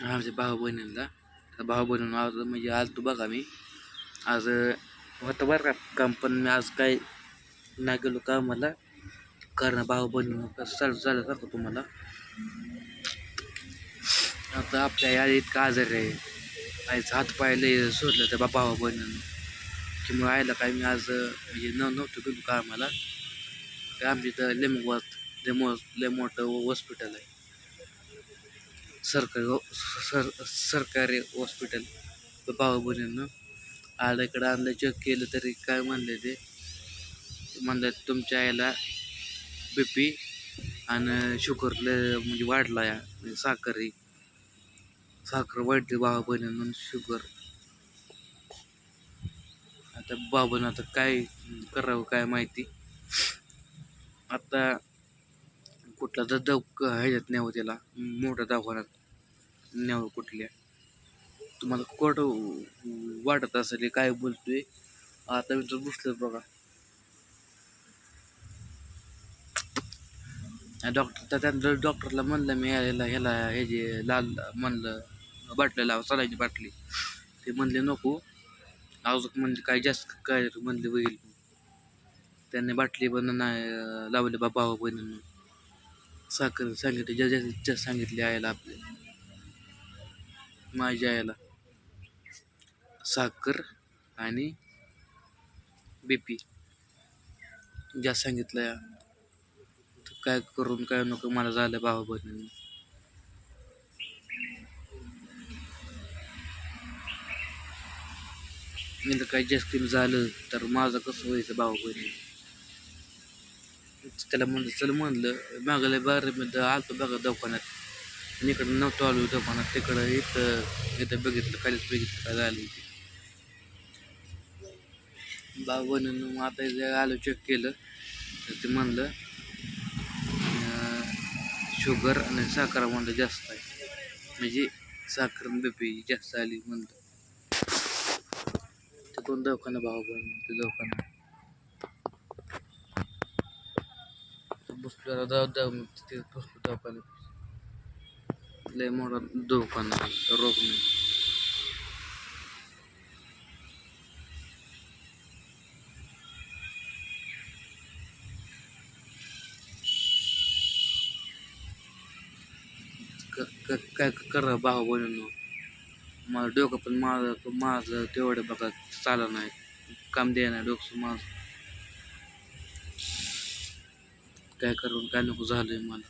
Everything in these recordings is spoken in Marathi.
आमच्या म्हणजे भाऊ बहिणींना भाऊ बहिणी आज म्हणजे आज तू बघा मी. आज होतं बरं का काम पण मी आज काय नाही गेलो का मला कारण भाऊ बहिणी चालू चालू सांगतो तुम्हाला. आता आपल्या या इतका आजार आहे. आईचं हात पाय सोडलं सोडलं त्या भाऊ बहिणीनं की मग आईला काय मी आज म्हणजे न नव्हतं गेलो का आम्हाला आमच्या इथं लिंबवात लय मो मोठं हॉस्पिटल आहे. सरकारी हो, सर सरकारी हॉस्पिटल भाऊ बहिणीनं इकडं आणलं चेक केलं तरी काय म्हणले ते? म्हणलं तुमच्या आईला बी पी आणि शुगरलं म्हणजे वाढला या म्हणजे साखर साखर वाढली भाऊ बहिणीनं शुगर. आता बाबानं आता काय करावं काय माहिती? आता कुठला तर दव ह्याच्यात न्यावं त्याला. मोठ्या दवाखान्यात न्यावं कुठल्या. तुम्हाला कोट वाटत असेल काय बोलतोय आता मी तर बसलो बघा. डॉक्टर तर त्यानंतर डॉक्टरला म्हणलं मी ह्याला ह्याला हे जे लाल म्हणलं बाटल्या लावा चालायची बाटली. ते म्हणले नको. अजून म्हणजे काय जास्त काय म्हणले होईल. त्यांनी बाटली पण नाही लावले बाबा बहिणीनं साखर सांगितली ज्या जास्त सांगितली आईला आपल्या. माझ्या आईला. साखर आणि बी पी जास्त सांगितलं या काय करून काय नको मला झालं भावा बहिणीनं. मी तर काही जास्त झालं तर माझं कसं व्हायचं भावा बहिणी त्याला म्हणलं चल म्हणलं मागले बारा आलतो बघा दवाखान्यात. आणि इकडं नव्हतं आलो दवाखान्यात. तिकडं इथं इथं बघितलं खालीच बघितलं काय झालं ते. भाऊ मग आता जे आलो चेक केलं. तर ते म्हणलं शुगर आणि साखर म्हणलं जास्त आहे. म्हणजे साखर बीपी जास्त आली म्हणलं. ते कोण दवाखाना भाऊ बहीण ते दवाखाना बसलो जाऊ जाऊ मग तिथे बसलो दवाखान्यात. लय मोठा दवाखाना आहे, रोग नाही. क- काय करा भाऊ बहिणीनं. माझं डोकं पण माझं माझं तेवढं बघा चाललं नाही. काम द्या नाही डोकं माझं. काय करून काय नको झालंय मला.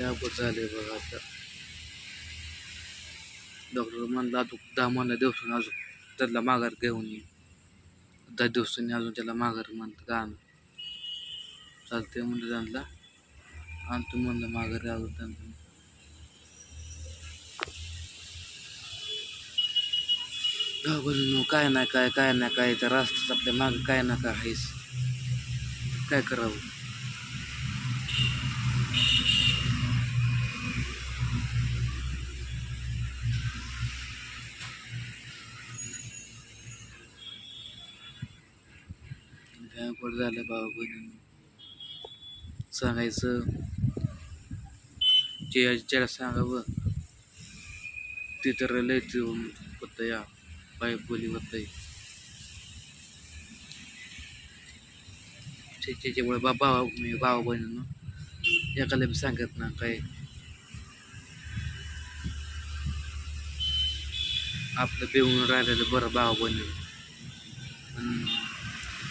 अवघड झालंय बघा आता. डॉक्टर म्हणला अजून दहा महिना दिवसांनी अजून त्याला माघार घेऊन ये. दहा दिवसांनी अजून त्याला माघार म्हणतं गाणं चालतंय म्हणलं त्यांना. आणतो म्हणलं माघार अजून त्यांना. घाबरून काय नाही काय काय नाही काय त्या रास्ताच आपल्या मागं काय ना काय आहेस काय करावं? बँकवर झालं बाबा सांगायचं जे ज्याला सांगावं ते तर लय होतं या. पाईप बोली होतंय. त्याच्यामुळे बा भावा मी भावा बहिणीनं एकाला बी सांगत ना काय. आपलं पिऊन राहिलेलं बरं भावा बहिणीनं पण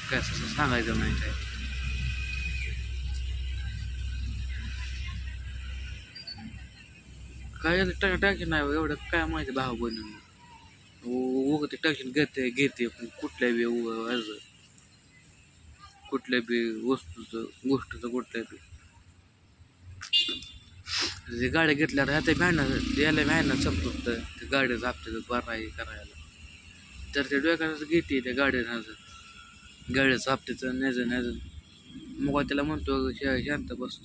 काय असं सांगायचं नाही काय. काय टाक टाकी नाही एवढं काय माहिती भाऊ बहिणीनं. उग ते टाकीन घेते घेते पण कुठल्या बी उ- ह्याचं कुठल्या बी वस्तूचं गोष्टीचं कुठल्या बी. ते गाड्या घेतल्यावर ह्या मेहनत याला मेहनत संपत ते गाड्याचं हप्त्याचं भराय करायला तर ते डोक्याचं घेते त्या गाड्यानं गाड्याचं हप्त्याचं न्यायचं न्यायचं मग त्याला म्हणतो शांत बस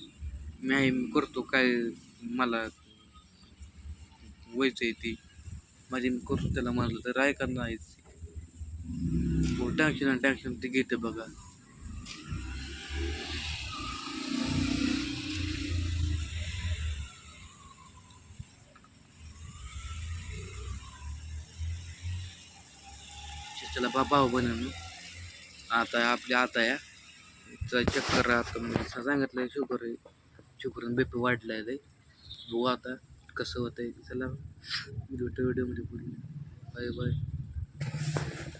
मी करतो काय मला व्हायचं आहे ती. माझी मी करतो त्याला मारलं तर राय करणार आहे टॅक्शन हो, आणि टॅक्शन ते घेते बघा. चला बाबा हो बनवून आता आपल्या आता या. चक्कर आता. सांगितलं शुगर शुगर बेपी वाढलाय ते बघू आता. कसं होतं आहे चला व्हिडिओ व्हिडिओमध्ये बोलू बाय बाय